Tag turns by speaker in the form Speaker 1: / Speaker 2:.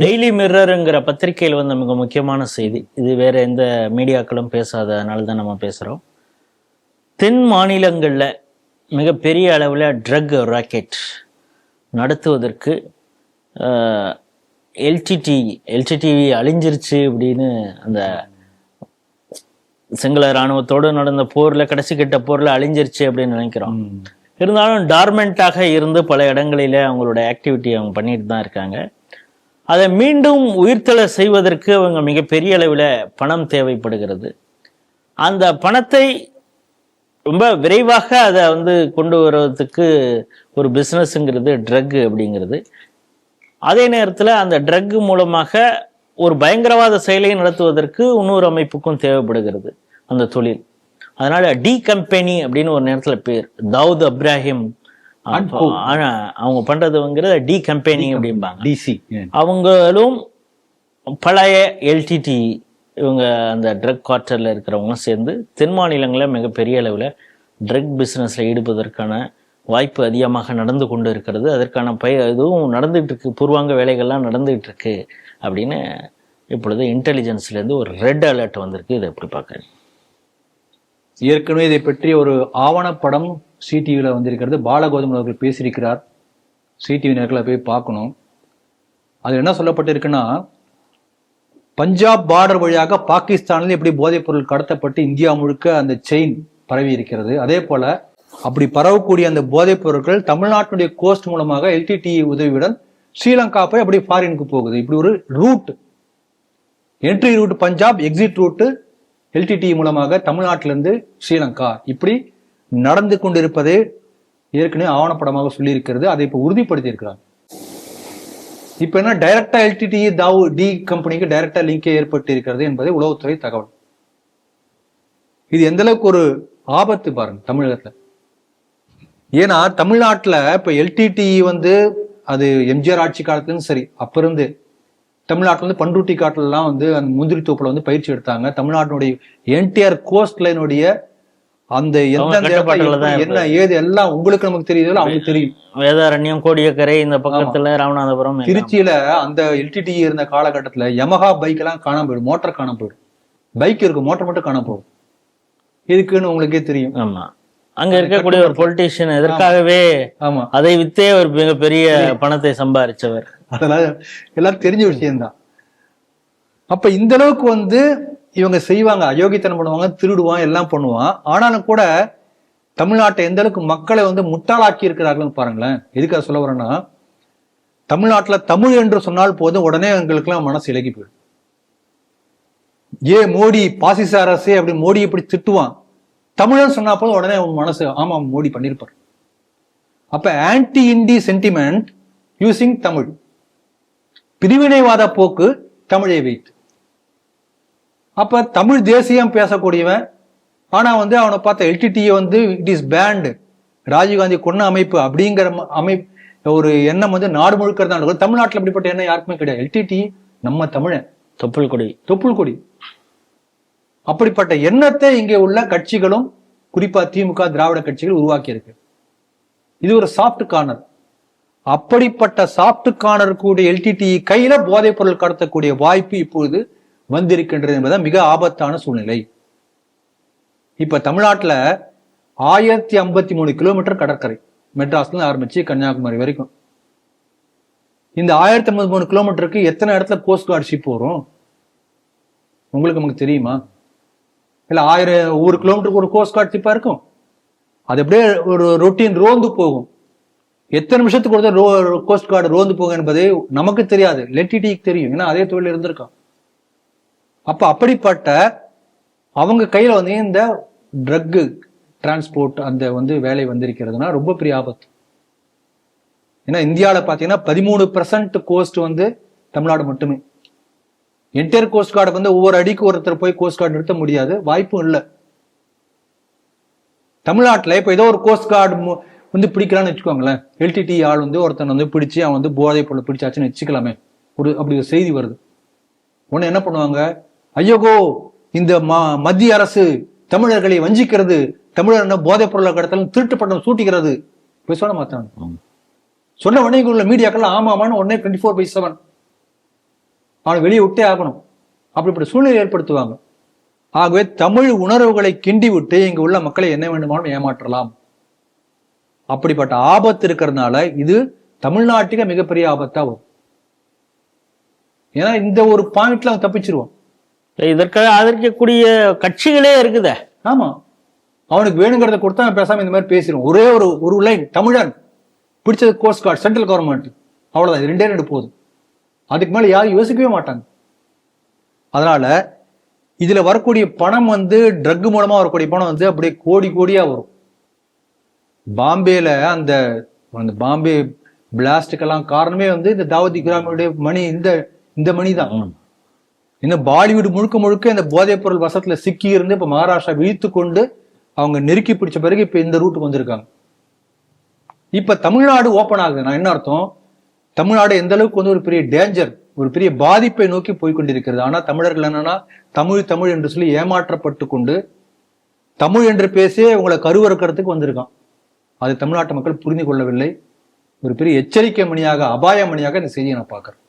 Speaker 1: Daily மிரருங்கிற பத்திரிகையில் வந்த மிக முக்கியமான செய்தி. இது வேற எந்த மீடியாக்களும் பேசாதனால தான் நம்ம பேசுகிறோம் தென் மாநிலங்களில் மிகப்பெரிய அளவில் ட்ரக் ராக்கெட் நடத்துவதற்கு எல்டிடி எல்டிடிவி அழிஞ்சிருச்சு அப்படின்னு அந்த சிங்கள இராணுவத்தோடு நடந்த போரில் கடைசி கட்ட போரில் அழிஞ்சிருச்சு அப்படின்னு நினைக்கிறோம். இருந்தாலும் டார்மெண்ட்டாக இருந்து பல இடங்களில அவங்களோட ஆக்டிவிட்டி அவங்க பண்ணிட்டு தான் இருக்காங்க. அதை மீண்டும் உயிர்த்தெழ செய்வதற்கு அவங்க மிகப்பெரிய அளவில் பணம் தேவைப்படுகிறது. அந்த பணத்தை ரொம்ப விரைவாக அதை வந்து கொண்டு வருவதற்கு ஒரு பிஸ்னஸ்ங்கிறது ட்ரக் அப்படிங்கிறது. அதே நேரத்தில் அந்த ட்ரக் மூலமாக ஒரு பயங்கரவாத செயலை நடத்துவதற்கு இன்னொரு அமைப்புக்கும் தேவைப்படுகிறது. அந்த தொழில். அதனால் டி கம்பெனி அப்படின்னு ஒரு நேரத்தில் பேர். தாவூத் அப்ராஹிம் ஆனா அவங்க பண்றதுங்கிறது டி கம்பெனி அப்படிம்பாங்க.
Speaker 2: டிசி
Speaker 1: அவங்களும் பழைய எல்டிடி இவங்க அந்த ட்ரக் குவார்ட்டரில் இருக்கிறவங்களும் சேர்ந்து தென் மாநிலங்களில் மிகப்பெரிய அளவில் ட்ரக் பிஸ்னஸில் ஈடுபதற்கான வாய்ப்பு அதிகமாக நடந்து கொண்டு இருக்கிறது. அதற்கான பய இதுவும் நடந்துகிட்டு இருக்கு பூர்வாங்க வேலைகள்லாம் நடந்துகிட்டு இருக்கு அப்படின்னு இப்பொழுது இன்டெலிஜென்ஸ்லேருந்து ஒரு ரெட் அலர்ட் வந்திருக்கு. இதை எப்படி பார்க்குறேன்
Speaker 2: ஏற்கனவே இதை பற்றி ஒரு ஆவணப்படம் சிடிவியில் வந்திருக்கிறது. பாலகோதமன் அவர்கள் பேசியிருக்கிறார். சிடிவி நேர்களை போய் பார்க்கணும். அது என்ன சொல்லப்பட்டிருக்குன்னா பஞ்சாப் பார்டர் வழியாக பாகிஸ்தானில் எப்படி போதைப் பொருள் கடத்தப்பட்டு இந்தியா முழுக்க அந்த செயின் பரவி இருக்கிறது அதே போல அப்படி பரவக்கூடிய அந்த போதைப் பொருட்கள் தமிழ்நாட்டினுடைய கோஸ்ட் மூலமாக எல்டிடி உதவியுடன் ஸ்ரீலங்கா போய் அப்படி ஃபாரினுக்கு போகுது. இப்படி ஒரு route entry route Punjab exit route LTTE மூலமாக தமிழ்நாட்டிலிருந்து ஸ்ரீலங்கா. இப்படி நடந்து கொண்டிருப்பதே ஏற்கனவே ஆவணப்படமாக சொல்லியிருக்கிறது. அதை இப்போ உறுதிப்படுத்தி இருக்கிறாங்க இப்போ என்ன? டைரக்டா எல்டிடி தாவ் டி கம்பெனிக்கு டைரக்டா லிங்கே ஏற்பட்டு இருக்கிறது என்பதை உளவுத்துறை தகவல். இது எந்த அளவுக்கு ஒரு ஆபத்து பாருங்க தமிழகத்தில். ஏன்னா தமிழ்நாட்டில் இப்போ எல்டிடி வந்து அது எம்ஜிஆர் ஆட்சி காலத்துலேயும் சரி அப்போ இருந்து தமிழ்நாட்டுல வந்து பண்ருட்டி காட்டுலலாம் வந்து அந்த முந்திரி தோப்புல வந்து பயிற்சி எடுத்தாங்க. தமிழ்நாட்டினுடைய என்டிஆர் கோஸ்ட் லைனுடைய அந்த எந்த என்ன ஏது எல்லாம் உங்களுக்கு நமக்கு தெரியுதோ அவங்களுக்கு தெரியும்.
Speaker 1: வேதாரண்யம் கோடியக்கரை இந்த பக்கத்துல ராமநாதபுரம்.
Speaker 2: திருச்சியில அந்த எல்டிடி இருந்த காலகட்டத்துல யமஹா பைக் எல்லாம் காணாம போயிடும். மோட்டார் காணாம போயிடும். பைக் இருக்கும் மோட்டார் மட்டும் காணாம போகும். இதுக்குன்னு உங்களுக்கே தெரியும்.
Speaker 1: ஆமா. அங்க இருக்கக்கூடிய ஒரு பொலிட்டீஷியன் எதற்காகவே
Speaker 2: ஆமா.
Speaker 1: அதை வித்தே ஒரு மிகப்பெரிய பணத்தை சம்பாரிச்சவர்.
Speaker 2: அதெல்லாம் எல்லாம் தெரிஞ்ச விஷயம்தான். அப்ப இந்த அளவுக்கு வந்து இவங்க செய்வாங்க அயோக்கியத்தனம் பண்ணுவாங்க திருடுவான் எல்லாம் பண்ணுவான். ஆனாலும் கூட தமிழ்நாட்டை எந்த அளவுக்கு மக்களை வந்து முட்டாளாக்கி இருக்கிறார்கள் பாருங்களேன். எதுக்காக சொல்ல வரேன்னா தமிழ்நாட்டில் தமிழ் என்று சொன்னால் போதும் உடனே எங்களுக்கெல்லாம் மனசு இலகி போயிடும். ஏ மோடி பாசிச அரசே அப்படி மோடி இப்படி திட்டுவான். தமிழன் சொன்னா போதும் உடனே அவன் மனசு ஆமா மோடி பண்ணியிருப்பார். அப்ப anti India sentiment using Tamil. பிரிவினைவாத போக்கு தமிழை வைத்து. அப்ப தமிழ் தேசியம் பேசக்கூடியவன் ஆனா வந்து அவனை பார்த்த எல்டிடியை வந்து இட் இஸ் பேண்ட் ராஜீவ்காந்தி கொன்ன அமைப்பு அப்படிங்கிற ம- அமைப்பு ஒரு எண்ணம் வந்து நாடு முழுக்க இருக்கும் தமிழ்நாட்டுல அப்படிப்பட்ட எண்ணம் யாருக்குமே கிடையாது. எல்டிடி நம்ம தமிழன்.
Speaker 1: தொப்புள் கொடி
Speaker 2: தொப்புள் கொடி அப்படிப்பட்ட எண்ணத்தை இங்கே உள்ள கட்சிகளும் குறிப்பா திமுக திராவிட கட்சிகள் உருவாக்கி இருக்கு இது ஒரு சாஃப்ட் கார்னர் அப்படிப்பட்ட சாப்பிட்டுக்கான இருக்கக்கூடிய எல்டிடிஇ கையில போதைப் பொருள் கடத்தக்கூடிய வாய்ப்பு இப்பொழுது வந்திருக்கின்றது என்பதுதான் மிக ஆபத்தான சூழ்நிலை. இப்ப தமிழ்நாட்டில் ஆயிரத்தி ஐம்பத்தி மூணு கிலோமீட்டர் கடற்கரை. மெட்ராஸ்ல ஆரம்பிச்சு கன்னியாகுமரி வரைக்கும். இந்த ஆயிரத்தி ஐம்பத்தி மூணு கிலோமீட்டருக்கு எத்தனை இடத்துல கோஸ்ட் கார்டு ஷிப் வரும்? உங்களுக்கு நமக்கு தெரியுமா? இல்ல ஆயிரம் ஒரு கிலோமீட்டருக்கு ஒரு கோஸ்ட் கார்டு ஷிப்பா இருக்கும்? அது அப்படியே ஒரு ரொட்டீன் ரோந்து போகும். எத்தனை நிமிஷத்துக்கு ஒருத்தர் ரோ கோஸ்ட் கார்டு ரோந்து போகும் என்பது நமக்கு தெரியாது. லெட்டிடிக்கு தெரியும். ஏன்னா அதே தொழில் இருந்திருக்கான் அப்போ அப்படிப்பட்ட அவங்க கையில் வந்து இந்த ட்ரக்கு டிரான்ஸ்போர்ட் அந்த வந்து வேலை வந்திருக்கிறதுனா ரொம்ப பெரிய ஆபத்து. ஏன்னா இந்தியாவில் பார்த்தீங்கன்னா பதிமூணு பர்சன்ட் கோஸ்ட் வந்து தமிழ்நாடு மட்டுமே. என்டையர் கோஸ்ட் கார்டு வந்து ஒவ்வொரு அடிக்கு ஒருத்தர் போய் கோஸ்ட் கார்டு நிறுத்த முடியாது. வாய்ப்பும் இல்லை. தமிழ்நாட்டில் இப்போ ஏதோ ஒரு கோஸ்ட் கார்டு வந்து பிடிக்கலாம்னு வச்சுக்கோங்களேன். எல்டிடி ஆள் வந்து ஒருத்தன் வந்து பிடிச்சு அவன் வந்து போதை பொருளை பிடிச்சாச்சுன்னு வச்சுக்கலாமே. ஒரு அப்படி ஒரு செய்தி வருது. உடனே என்ன பண்ணுவாங்க? ஐயோகோ இந்த ம- மத்திய அரசு தமிழர்களை வஞ்சிக்கிறது. தமிழர் என்ன போதைப் பொருளை கடத்தலும் திருட்டு பட்டம் சூட்டிக்கிறது. போய் சொல்ல மாட்டாங்க. சொன்ன உடனே இங்க உள்ள மீடியாக்கள் ஆமாமான்னு உடனே டுவெண்ட்டி ஃபோர் பை செவன் அவனை வெளியே விட்டே ஆகணும். அப்படிப்பட்ட சூழ்நிலை ஏற்படுத்துவாங்க. ஆகவே தமிழ் உணர்வுகளை கிண்டி விட்டு இங்க உள்ள மக்களை என்ன வேண்டுமானாலும் ஏமாற்றலாம். அப்படிப்பட்ட ஆபத்து இருக்கிறதுனால இது தமிழ்நாட்டுக்கு மிகப்பெரிய ஆபத்தா வரும். ஏன்னா இந்த ஒரு பாயிண்ட்ல அவன் தப்பிச்சிருவான்
Speaker 1: இதற்காக ஆதரிக்கக்கூடிய கட்சிகளே இருக்குதே.
Speaker 2: ஆமா. அவனுக்கு வேணுங்கிறத கொடுத்தா பேசாம இந்த மாதிரி பேசிடுவோம். ஒரே ஒரு ஒரு லைன் தமிழன் பிடிச்சது கோஸ்ட் கார்டு சென்ட்ரல் கவர்மெண்ட் அவ்வளவுதான். ரெண்டே ரெண்டு போதும். அதுக்கு மேல யாரும் யோசிக்கவே மாட்டாங்க. அதனால இதுல வரக்கூடிய பணம் வந்து ட்ரக் மூலமா வரக்கூடிய பணம் வந்து அப்படியே கோடி கோடியா வரும். பாம்பேல அந்த அந்த பாம்பே பிளாஸ்டுக்கெல்லாம் காரணமே வந்து இந்த தாவூதி கிராமியுடைய மணி இந்த இந்த மணி தான். இன்னும் பாலிவுட் முழுக்க முழுக்க இந்த போதைப் பொருள் வசத்துல சிக்கி இருந்து இப்ப மகாராஷ்டிரா விழித்து கொண்டு அவங்க நெருக்கி பிடிச்ச பிறகு இப்ப இந்த ரூட்டுக்கு வந்திருக்காங்க. இப்ப தமிழ்நாடு ஓபன் ஆகுது. நான் என்ன அர்த்தம்? தமிழ்நாடு எந்த அளவுக்கு வந்து ஒரு பெரிய டேஞ்சர் ஒரு பெரிய பாதிப்பை நோக்கி போய் கொண்டிருக்கிறது. ஆனா தமிழர்கள் என்னன்னா தமிழ் தமிழ் என்று சொல்லி ஏமாற்றப்பட்டு கொண்டு தமிழ் என்று பேசி உங்களை கருவறுக்கிறதுக்கு வந்திருக்கான். அது தமிழ்நாட்டு மக்கள் புரிந்து கொள்ளவில்லை. ஒரு பெரிய எச்சரிக்கை மணியாக அபாய மணியாக இந்த செய்தியை நான் பார்க்குறேன்.